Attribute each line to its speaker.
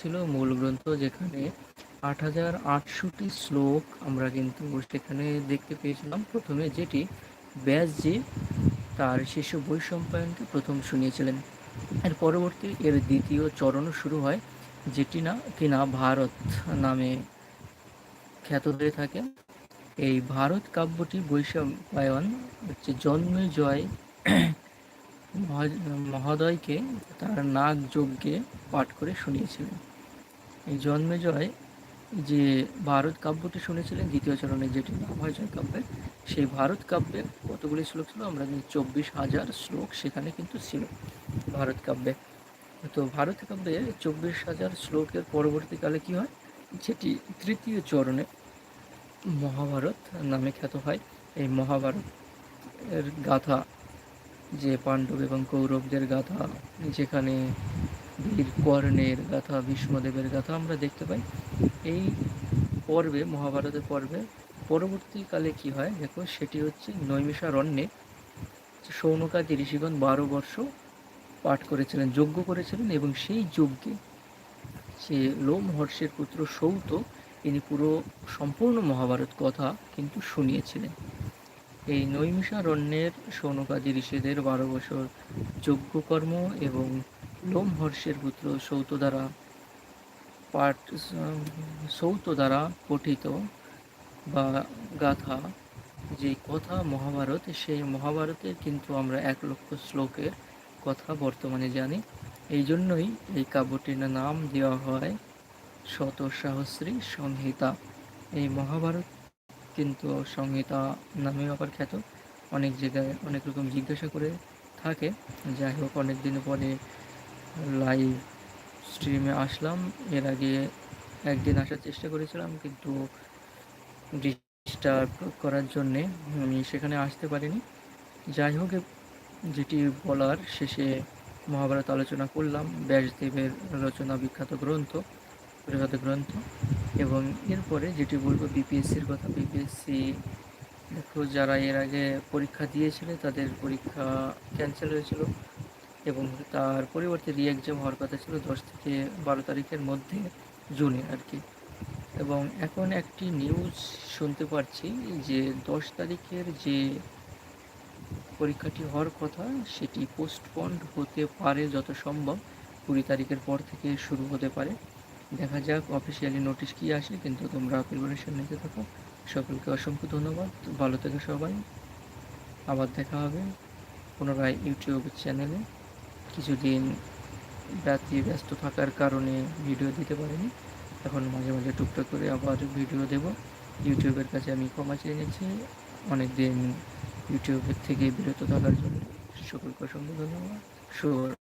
Speaker 1: ছিল মূল গ্রন্থ যেখানে আট হাজার আটশোটি শ্লোক আমরা কিন্তু সেখানে দেখতে পেয়েছিলাম। প্রথমে যেটি ব্যাসজি তার শিশু বৈশম্পায়নকে প্রথম শুনিয়েছিলেন। এর পরবর্তী এর দ্বিতীয় চরণও শুরু হয় যেটি না কিনা ভারত নামে খ্যাত হয়ে থাকে। এই ভারত কাব্যটি বৈশম্পায়ন হচ্ছে জন্মে জয় মহোদয়কে তার নাগ যজ্ঞে পাঠ করে শুনিয়েছিলেন। এই জন্মে জয় যে ভারত কাব্যটি শুনেছিলেন, দ্বিতীয় চরণে যেটি নাম হয় জয় কাব্যের, সেই ভারত কাব্যে কতগুলি শ্লোক ছিল আমরা চব্বিশ হাজার শ্লোক সেখানে কিন্তু ছিল ভারত কাব্যে। তো ভারত কাব্যে চব্বিশ হাজার শ্লোকের পরবর্তীকালে কি হয়? যেটি তৃতীয় চরণে মহাভারত নামে খ্যাত হয়, এই মহাভারত এর গাথা যে পাণ্ডব এবং কৌরবদের গাথা, যেখানে বীর কর্ণের গাথা, ভীষ্মদেবের গাথা আমরা দেখতে পাই। এই পর্বে, মহাভারতের পর্বে পরবর্তীকালে কি হয়? দেখো, সেটি হচ্ছে নৈমিষারণ্যে সৌনকাদি ঋষিগণ বারো বর্ষ পাঠ করেছিলেন, যজ্ঞ করেছিলেন এবং সেই যজ্ঞে সে লোম হর্ষের পুত্র সৌত তিনি পুরো সম্পূর্ণ মহাভারত কথা কিন্তু শুনিয়েছিলেন। এই নৈমিষারণ্যের সৌনকাদি ঋষিদের বারো বছর যজ্ঞকর্ম এবং লোমহর্ষের পুত্র সৌত দ্বারা পাঠ, সৌত দ্বারা পঠিত বা গাথা যে কথা মহাভারত সেই মহাভারতের কিন্তু আমরা এক লক্ষ শ্লোকের কথা বর্তমানে জানি। এই জন্যই এই কাব্যটির নাম দেওয়া হয় শত সহস্রী সংহিতা। এই মহাভারত কিন্তু সংহিতা নামেও আবার খ্যাত। অনেক জায়গায় অনেক রকম জিজ্ঞাসা করে থাকে। যাই হোক অনেক দিন পরে লাইভ স্ট্রিমে আসলাম। এর আগে একদিন আসার চেষ্টা করেছিলাম, কিন্তু ডিস্টার্ব করার জন্যে আমি সেখানে আসতে পারিনি। যাই হোক যেটি বলার শেষে মহাভারত আলোচনা করলাম। ব্যাসদেবের রচনা বিখ্যাত গ্রন্থ। বিখ্যাত গ্রন্থ এবং এরপরে যেটি বলব বিপিএসসির কথা বিপিএসসি দেখো যারা এর আগে পরীক্ষা দিয়েছিল, তাদের পরীক্ষা ক্যান্সেল হয়েছিল এবং তার পরিবর্তে রি এক্সাম হওয়ার কথা ছিল দশ থেকে বারো তারিখের মধ্যে জুনে আর কি। এবং এখন একটি নিউজ শুনতে পারছি যে দশ তারিখের যে পরীক্ষাটি হওয়ার কথা, সেটি পোস্টপন্ড হতে পারে যত সম্ভব, কুড়ি তারিখের পর থেকে শুরু হতে পারে। দেখা যাক অফিসিয়ালি নোটিশ কী আসে, কিন্তু তোমরা প্রিপারেশন নিতে থাকো। সকলকে অসংখ্য ধন্যবাদ। ভালো থেকে সবাই। আবার দেখা হবে পুনরায় ইউটিউব চ্যানেলে কিছুদিন ব্যতি ব্যস্ত থাকার কারণে ভিডিও দিতে পারিনি। এখন মাঝে মাঝে টুকটাক করে আবার ভিডিও দেব। ইউটিউবের কাছে আমি ক্ষমা চেয়ে নিচ্ছি। অনেক দিন ইউটিউবের থেকে বিরত থাকার জন্য সকলকে অসংখ্য ধন্যবাদ। শুভ